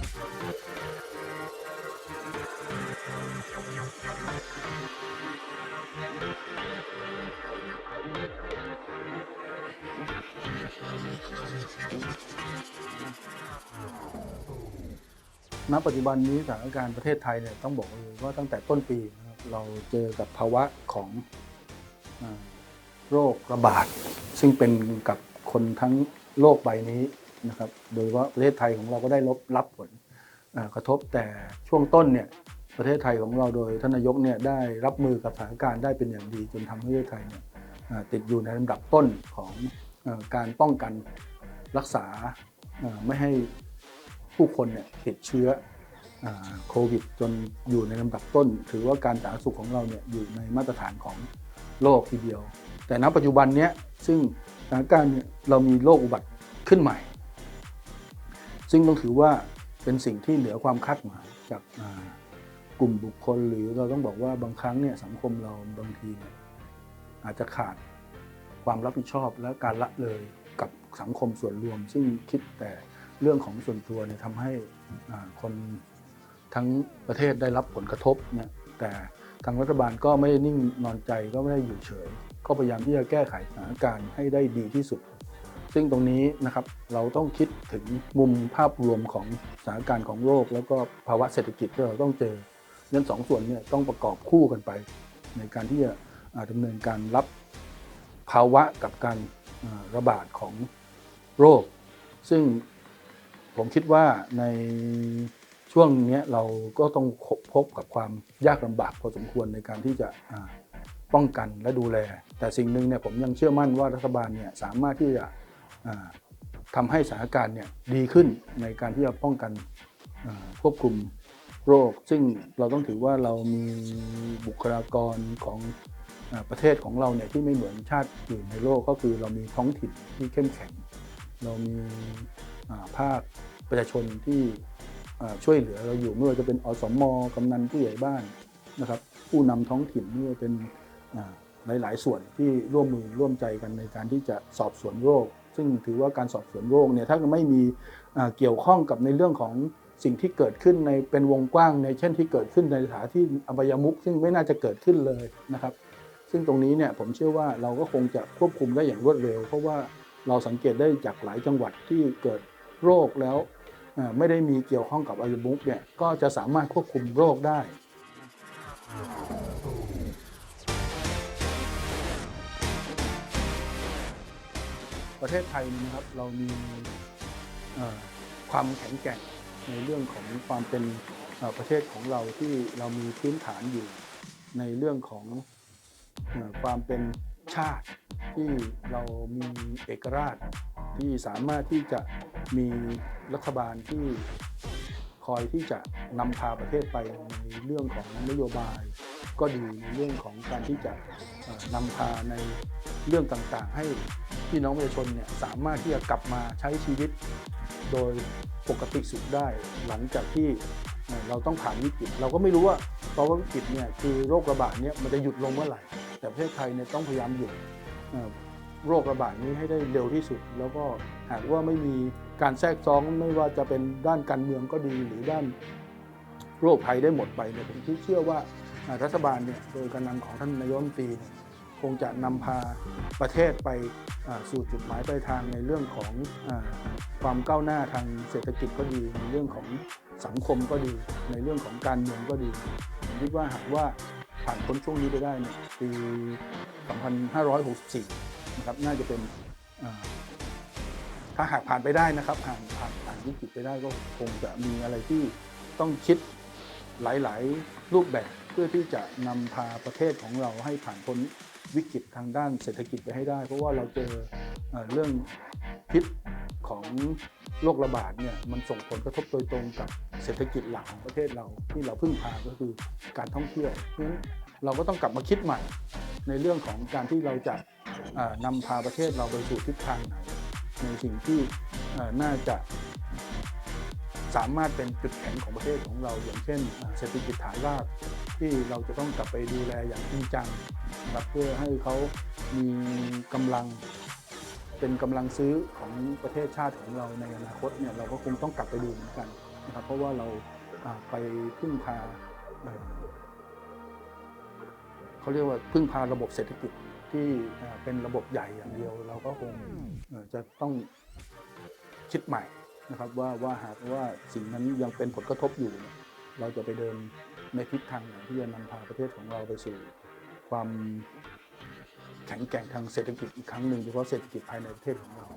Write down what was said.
ณปัจจุบันนี้สถานการณ์ประเทศไทยเนี่ยต้องบอกเลยว่าตั้งแต่ต้นปีนะครับเราเจอกับภาวะของอโรคระบาด ซึ่งเป็นกับคนทั้งโลกใบนี้ นะครับโดยเฉพาประเทศไทยของเราก็ได้รับรับผลกระทบแต่ช่วงต้นเนี่ยประเทศไทยของเราโดยท่านนายกเนี่ยได้รับมือกับสถานการณ์ได้เป็นอย่างดีจนทำให้ประเทศไทยเนี่ยติดอยู่ในลำดับต้นของการป้องกันรักษาไม่ให้ผู้คนเนี่ยติดเชื้อโควิดจนอยู่ในลำดับต้น ถือว่าการสาธารณสุขของเราเนี่ยอยู่ในมาตรฐานของโลกทีเดียว แต่ณปัจจุบันเนี้ยซึ่งสถานการณ์เนี่ยเรามีโรคอุบัติขึ้นใหม่ ซึ่งต้องถือว่าเป็นสิ่งที่เหนือความคาดหมายจากกลุ่มบุคคล หรือเราต้องบอกว่าบางครั้งเนี่ยสังคมเราบางทีเนี่ยอาจจะขาดความรับผิดชอบและการละเลยกับสังคมส่วนรวม ซึ่งคิดแต่เรื่องของส่วนตัวเนี่ยทำให้คนทั้งประเทศได้รับผลกระทบเนี่ยแต่ทางรัฐบาลก็ไม่นิ่งนอนใจก็ไม่ได้อยู่เฉย ก็พยายามที่จะแก้ไขสถานการณ์ให้ได้ดีที่สุด ซึ่งตรงนี้นะครับเราต้องคิดถึงมุมภาพรวมของสถานการณ์ของโลก แล้วก็ภาวะเศรษฐกิจที่เราต้องเจอเรื่องสองส่วนเนี่ยต้องประกอบคู่กันไป ในการที่จะอ่าดำเนินการรับภาวะกับการระบาดของโรค ซึ่งผมคิดว่าในช่วงนี้เราก็ต้องพบกับความยากลำบากพอสมควรในการที่จะป้องกันและดูแล แต่สิ่งหนึ่งเนี่ยผมยังเชื่อมั่นว่ารัฐบาลเนี่ยสามารถที่จะ อ่าทำให้สถานการณ์เนี่ยดีขึ้นในการที่จะป้องกันควบคุมโรค ซึ่งเราต้องถือว่าเรามีบุคลากรของอประเทศของเราเนี่ยที่ไม่เหมือนชาติอื่นในโลกก็คือเรามีท้องถิ่นที่เข้มแข็ง เรามีภาคประชาชนที่ช่วยเหลือเราอยู่ไม่ว่าจะเป็นอสมกำนันผู้ใหญ่บ้านนะครับผู้นำท้องถิ่นไม่ว่าเป็นหลาย ๆ ส่วนที่ร่วมมือร่วมใจกันในการที่จะสอบสวนโรค ซึ่งถือว่าการสอบสวนโรคเนี่ยถ้าไม่มีเกี่ยวข้องกับในเรื่องของสิ่งที่เกิดขึ้นในเป็นวงกว้างในเช่นที่เกิดขึ้นในสถานที่อบายมุขซึ่งไม่น่าจะเกิดขึ้นเลยนะครับ ซึ่งตรงนี้เนี่ยผมเชื่อว่าเราก็คงจะควบคุมได้อย่างรวดเร็ว เพราะว่าเราสังเกตได้จากหลายจังหวัดที่เกิดโรคแล้วไม่ได้มีเกี่ยวข้องกับอายุมุกเนี่ยก็จะสามารถควบคุมโรคได้ ประเทศไทยนี่นะครับเรามีความแข็งแกร่งในเรื่องของความเป็นประเทศของเราที่เรามีพื้นฐานอยู่ในเรื่องของความเป็นชาติที่เรามีเอกราชที่สามารถที่จะมีรัฐบาลที่คอยที่จะนำพาประเทศไปในเรื่องของนโยบาย ก็ดีในเรื่องของการที่จะนำพาในเรื่องต่างๆ ให้ พี่น้องประชาชนเนี่ยสามารถที่จะกลับมาใช้ชีวิตโดยปกติสุขได้ หลังจากที่เราต้องผ่านวิกฤตเราก็ไม่รู้ว่าภาวะวิกฤตเนี่ยคือโรคระบาดเนี่ยมันจะหยุดลงเมื่อไหร่แต่ประเทศไทยเนี่ยต้องพยายามหยุดโรคระบาดนี้ให้ได้เร็วที่สุด แล้วก็หากว่าไม่มีการแทรกซ้องไม่ว่าจะเป็นด้านการเมืองก็ดีหรือด้านโรคภัยได้หมดไปเนี่ยผมเชื่อว่าอ่ารัฐบาลเนี่ยโดยการนำของท่านนายกรัฐมนตรีเนี่ย คงจะนำพาประเทศไปสู่จุดหมายปลายทางในเรื่องของอความก้าวหน้าทางเศรษฐกิจก็ดี ในเรื่องของสังคมก็ดี ในเรื่องของการเมืองก็ดีผมคิดว่าหากว่าผ่านพ้นช่วงนี้ไปได้เนี่ยปี 2564 นะครับน่าจะเป็นถ้าหากผ่านไปได้นะครับผ่านผ่านผ่านวิกฤตไปได้ก็คงจะมีอะไรที่ต้องคิดหลาย ๆ รูปแบบ พื่อที่จะนำพาประเทศของเราให้ผ่านพ้นวิกฤตทางด้านเศรษฐกิจไปให้ได้ เพราะว่าเราเจอเอเรื่องพิษของโรคระบาดเนี่ยมันส่งผลกระทบโดยตรงกับเศรษฐกิจหลักของประเทศเราที่เราพึ่งพาก็คือการท่องเที่ยวเพราะฉะนั้นเราก็ต้องกลับมาคิดใหม่ ในเรื่องของการที่เราจะนำพาประเทศเราไปสู่ทิศทางไหนในสิ่งที่น่าจะสามารถเป็นจุดแข็งของประเทศของเรา อย่างเช่นเศรษฐกิจฐานราก ที่เราจะต้องกลับไปดูแลอย่างจริงจังนะครับเพื่อให้เขามีกำลัง เป็นกำลังซื้อของประเทศชาติของเราในอนาคตเนี่ยเราก็คงต้องกลับไปดูเหมือนกันนะครับ เพราะว่าเราไปพึ่งพาเขาเรียกว่าพึ่งพาระบบเศรษฐกิจที่เป็นระบบใหญ่อย่างเดียว เราก็คงจะต้องคิดใหม่นะครับว่าว่าหากว่าสิ่งนั้นยังเป็นผลกระทบอยู่ เราจะไปเดิน ในทิศทางไหนที่จะนำพาประเทศของเราไปสู่ความแข็งแกร่งทางเศรษฐกิจอีกครั้งหนึ่งโดยเฉพาะเศรษฐกิจภายในประเทศของเรา